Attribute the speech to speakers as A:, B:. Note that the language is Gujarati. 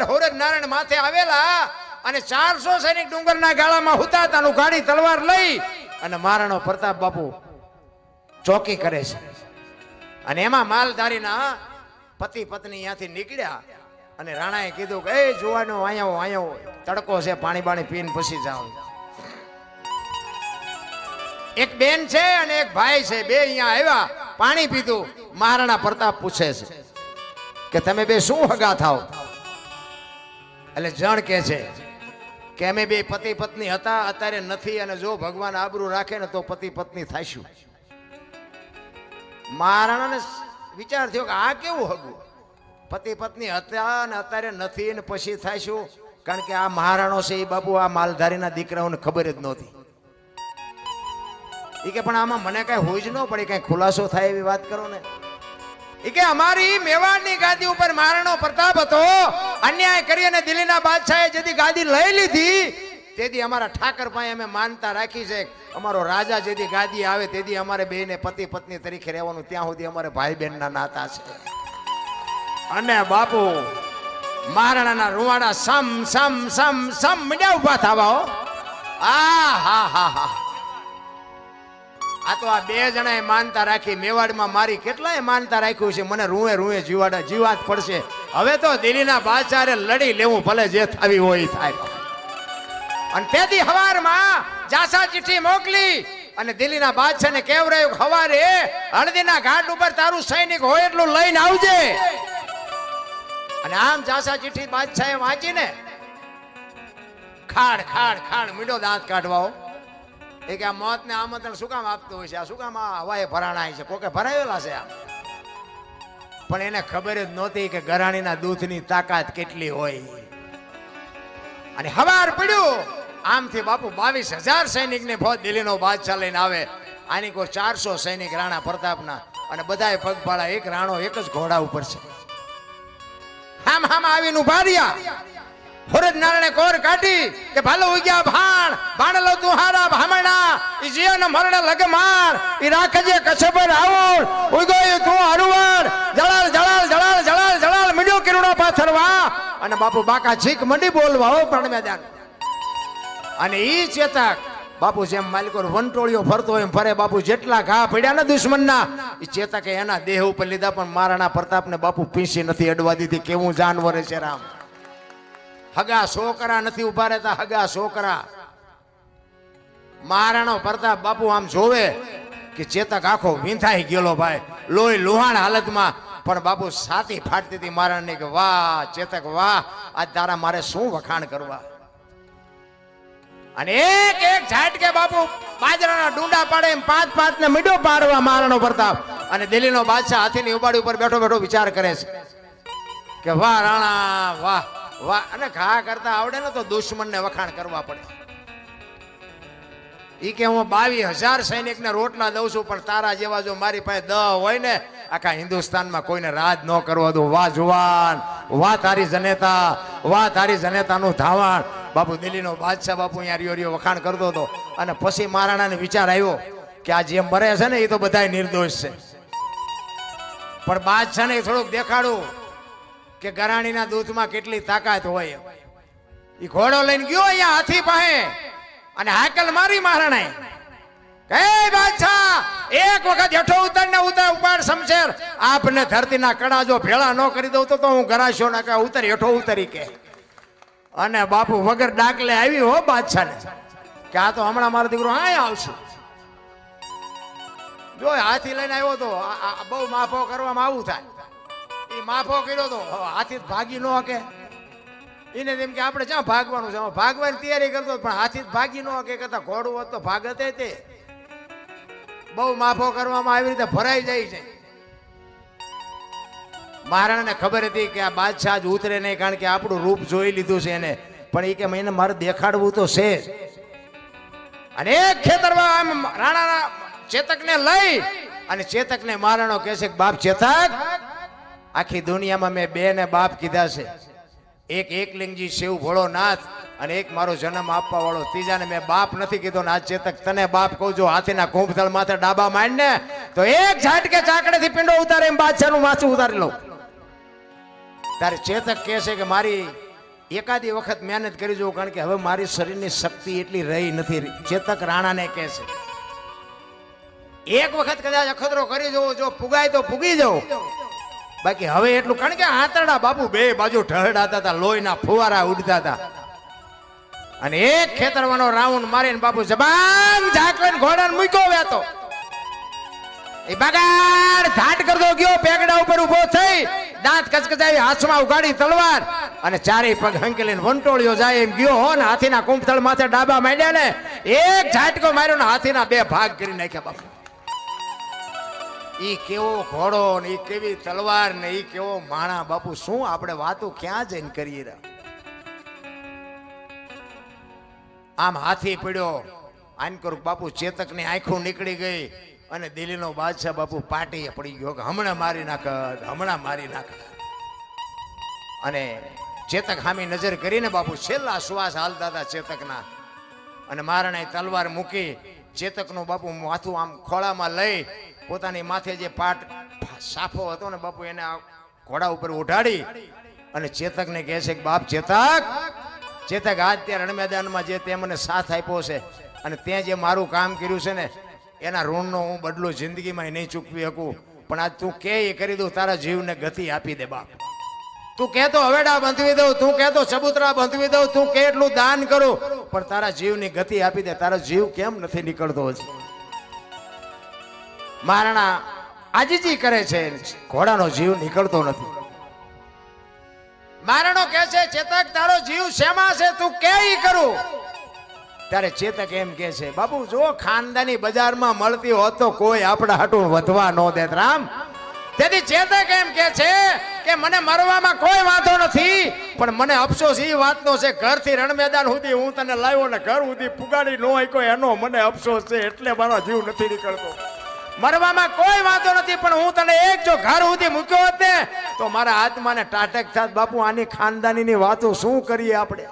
A: ઉપર હોરજ નારાયણ માથે આવેલા અને ચારસો સૈનિક ડુંગરના ગાળામાં હુતાતાનું ગાડી તલવાર લઈ અને મહારાણો પ્રતાપ બાપુ ચોકી કરે છે. અને એમાં માલધારીના પતિ પત્ની ત્યાંથી નીકળ્યા અને રાણાએ કીધું કે, એ જોવાનો, આયો આયો, તડકો છે, પાણી બાણી પીને પછી જાઓ. એક બેન છે અને એક ભાઈ છે, બે અહીંયા આવ્યા, પાણી પીધું. મહારાણા પ્રતાપ પૂછે છે કે, તમે બે શું હગા થાવ? એટલે જણ કે છે કે અમે બે પતિ પત્ની હતા, અત્યારે નથી અને જો ભગવાન આબરૂ રાખે ને તો પતિ પત્ની થાશું મહારાણાને વિચાર થયો કે આ કેવું હગું? પતિ પત્ની હતા અને અત્યારે નથી ને પછી થાશું કારણ કે આ મહારાણો છે એ બાબુ આ માલધારીના દીકરાઓને ખબર જ નહોતી. એ કે પણ આમાં મને કઈ હોય જ ન પડે, કઈ ખુલાસો થાય એવી વાત કરો ને. એ કે અમારી મેવાડની ગાદી ઉપર મહારાણો પ્રતાપ હતો. અન્યાય કરી અને દિલ્હીના બાદશાહે જેથી ગાદી લઈ લીધી, તેથી અમારા ઠાકર ભાઈ અમે માનતા રાખી છે, અમારો રાજા જેથી ગાદી આવે તેથી અમારે બેને પતિ પત્ની તરીકે રહેવાનું ત્યાં સુધી અમારે ભાઈ બહેનના નાતા છે. અને બાપુ, મહારાણાના રૂવાડા સમ સમ સમ સમ, મીડિયા ઊભા થવા આ, હા હા હા. આ તો આ બે જણાએ માનતા રાખી, મેવાડમાં મારી કેટલાય માનતા રાખ્યું છે? મને રૂએ રૂએ જીવાડા જીવા જ પડશે. હવે તો દિલ્હીના બાદશાહે લડી લેવું ભલે જે થવી હોય થાય. અને તેથી હવારમાં જાસા ચિઠ્ઠી મોકલી અને દિલ્હીના બાદશાહને કેવરાયું હવારે હળદીના ઘાટ ઉપર તારું સૈનિક હોય એટલું લઈને આવજે. અને આમ જાસા ચિઠ્ઠી બાદશાહે વાંચીને ખાડ ખાડ ખાડ મીડો દાંત કાઢવા હો. એ કે આ મોતને આમંત્રણ શું કામ આપતું હોય છે? આ શું કામ આ હવાએ ભરાણા છે? કોકે ભરાયેલા છે આ પણ એને ખબર જ નહોતી કે ગરાણીના દૂધની તાકાત કેટલી હોય. અને હવાર પડ્યું. આમથી બાપુ બાવીસ હજાર સૈનિકને ફોજ દિલ્હીનો બાદશાહ લઈને આવે. આની કોઈ ચારસો સૈનિક રાણા પ્રતાપના અને બધાએ પગપાળા એક રાણો એક જ ઘોડા ઉપર છે. હામ હામ આવીને ઊભા રહ્યા. ફરજ નારાયણે કોર કાઢી કે ભાલો ઉગ્યા ભાણ ભાણલો તું હારા ભામણા ઈ જીવન મરણ લગ માર ઈ રાખજે કચ્છ પર આવડ ઉગોય તું હરુવડ જળાલ જળાલ જળાલ જળાલ જળાલ મીડ્યો કિરણો પાથરવા અને બાપુ બાકા છીક મંડી બોલવા હો મેદાન અને ઈ ચેતક, બાપુ જેમ માલિકો વંટોળીઓ ફરતો એમ ફરે, બાપુ જેટલા ઘા પડ્યા ને દુશ્મનના એ ચેતકે એના દેહ ઉપર લીધા, પણ મહારાણા પ્રતાપને બાપુ પીસી નથી અડવા દીધી, કેવું જાનવર છે રામ. હગા છોકરા નથી ઊભા રહેતા, હગા છોકરા. મહારાણો પ્રતાપ બાપુ આમ જોવે કે ચેતક આખો વિંધાઈ ગયેલો ભાઈ. લોહી લુહાણ હાલતમાં. પણ બાપુ સાતી ફાટતી હતી મહારાણની કે વાહ, ચેતક વાહ, આજ તારા મારે શું વખાણ કરવા? અને એક એક ઝાટકે બાપુ બાજરાના ડુંડા પાડે એમ પાંચ પાંચ ને મીડો પાડવા મહારાણો પ્રતાપ અને દિલ્હીનો બાદશાહ હાથીની ઉપાડી ઉપર બેઠો બેઠો વિચાર કરે છે કે વાહ, રાણા, વાહ. વાહ અને ઘા કરતા આવડે ને તો દુશ્મનને વખાણ કરવા પડે. ઈ કે હું બાવીસ હજાર સૈનિકને રોટલા દઉં છું, પણ તારા જેવા જો મારી પાસે દ હોય ને, આખા હિન્દુસ્તાનમાં કોઈને રાજ ન કરવા દઉં વાહ જુવાન, વાહ તારી જનેતા, વાહ તારી જનેતાનું ધાવણ. બાપુ દિલ્હીનો બાદશાહ બાપુ અહીંયા રિયો રિયો વખાણ કરતો હતો. અને પછી મહારાણાને વિચાર આવ્યો કે આ જે મરે છે ને એ તો બધા નિર્દોષ છે. પણ બાદશાહને થોડુંક દેખાડું. કે ગરાણીના દૂધમાં કેટલી તાકાત હોય. એ ઘોડો લઈને ગયો અહીંયા હાથી પાસે. અને હાકલ મારી મહારાણાએ. કે બાદશાહ, એક વખત હેઠો ઉતર ને ઉતર ઉપાડ સમશેર આપને ધરતીના કડા જો ભેળા ન કરી દઉં તો હું ગરાશો ના કે ઉતર, હેઠો ઉતરી કે. અને બાપુ વગર ડાકલે આવી હો બાદશાહને. કે આ તો હમણાં મારો દીકરો હા આવશે. જો હાથી લઈને આવ્યો તો બહુ માફો કરવામાં આવું થાય. માફો કર્યો તો. હાથી ભાગી ન કે એને એમ કે આપણે જ્યાં ભાગવાનું છે ભાગવાની તૈયારી કરતો પણ હાથી ભાગી ન કે કરતા ઘોડું હોત તો ભાગતે તે. બહુ માફો કરવામાં આવી રીતે ભરાઈ જાય છે. મહારાણાને ખબર હતી કે આ બાદશાહ જ ઉતરે નહીં, કારણ કે આપણું રૂપ જોઈ લીધું છે એને. પણ એ કે એને મારે દેખાડવું તો છે. અને એક ખેતરમાં આમ રાણાના ચેતકને લઈ અને ચેતકને મહારાણો કહે છે બાપ ચેતક આખી દુનિયામાં મેં બે ને બાપ કીધા છે. એક એકલિંગજી શિવ ભોળોનાથ અને એક મારો જન્મ આપવા વાળો ત્રીજાને મેં બાપ નથી કીધો ને આ ચેતક તને બાપ કહું જો હાથીના કુંભથળ માથે ડાબા માંડ ને, તો એક ઝાટકે ચાકડેથી પિંડો ઉતારે એમ બાદશાહનું માથું ઉતારી લઉં તારે ચેતક કહે છે કે મારી એકાદી વખત મહેનત કરી જોઉં, કારણ કે હવે મારી શરીરની શક્તિ એટલી રહી નથી. ચેતક રાણાને કહે છે, એક વખત કદાચ અખતરો કરી જોઉં, જો પુગાય તો પુગી જાઉં. બાકી હવે એટલું કારણ કે આંતરડા બાપુ બે બાજુ ઠહડાતા હતા, લોહીના ફુવારા ઉડતા હતા. અને એક ખેતરવાનો રાઉન્ડ મારીને બાપુ જબાન ઝાકલીને ઘોડાને મૂક્યો વેતો એ બગાડ ધાટ કરતો ગયો, પેગડા ઉપર ઊભો થઈ, દાંત કચકચાવી હાથમાં ઉગાડી તલવાર અને ચારેય પગ હંકેલીને વંટોળિયો જાય એમ ગયો હો ને હાથીના કુંભતળ માથે ડાબા માંડ્યા ને, એક ઝાટકો માર્યો ને હાથીના બે ભાગ કરી નાખ્યા બાપુ. ઈ કેવો ઘોડો ને ઈ કેવી તલવાર ને ઈ કેવો માણા બાપુ, શું આપણે વાતો ક્યાં જઈને કરીએ આમ હાથી પડ્યો. આનકર બાપુ, ચેતકની આંખો નીકળી ગઈ અને દિલ્હીનો બાદશાહ બાપુ પાટીએ પડી ગયો કે હમણાં મારી નાખ, હમણાં મારી નાખ. અને ચેતક હામી નજર કરીને બાપુ, છેલ્લા શ્વાસ હાલતા હતા ચેતકના. અને મારણે તલવાર મૂકી ચેતકનું બાપુ માથું આમ ખોળામાં લઈ પોતાની માથે જે પાટ સાફો હતો ને બાપુ, એને ઘોડા ઉપર ઉઠાડી અને ચેતકને કહે છે કે, બાપ ચેતક ચેતક આજ તે રણ મેદાનમાં જે તે મને સાથ આપ્યો છે અને તે જે મારું કામ કર્યું છે ને, એના ઋણનો હું બદલો જિંદગીમાં નહીં ચૂકવી શકું. પણ આજ તું કે એ કરી દઉં, તારા જીવને ગતિ આપી દે બાપ. તું કહેતો હવેડા બંધવી દઉં, તું કહેતો ચબૂતરા બંધવી દઉં, તું કે એટલું દાન કરું પણ તારા જીવની ગતિ આપી દે. તારો જીવ કેમ નથી નીકળતો મારણા આજીજી કરે છે ઘોડાનો જીવ નીકળતો નથી. મારણો કે છે, ચેતક, તારો જીવ શેમાં છે? તું કે કરું? ત્યારે ચેતક એમ કે છે, બાપુ, જો ખાનદાની બજારમાં મળતી હોત તો કોઈ આપણા હાટું વધવા ન દેત. રામ? તેથી ચેતક એમ કે છે કે મને મરવામાં કોઈ વાંધો નથી, પણ મને અફસોસ એ વાતનો છે, ઘરથી રણ મેદાન સુધી હું તને લાવ્યો ને ઘર સુધી પુગાડી ન હોય એનો મને અફસોસ છે, એટલે મારો જીવ નથી નીકળતો. મરવામાં કોઈ વાંધો નથી, પણ હું તને એક જો ઘર સુધી મૂક્યો હોત તો મારા આત્માને ટાટક થાત. બાપુ, આની ખાનદાનીની વાતો શું કરીએ આપણે?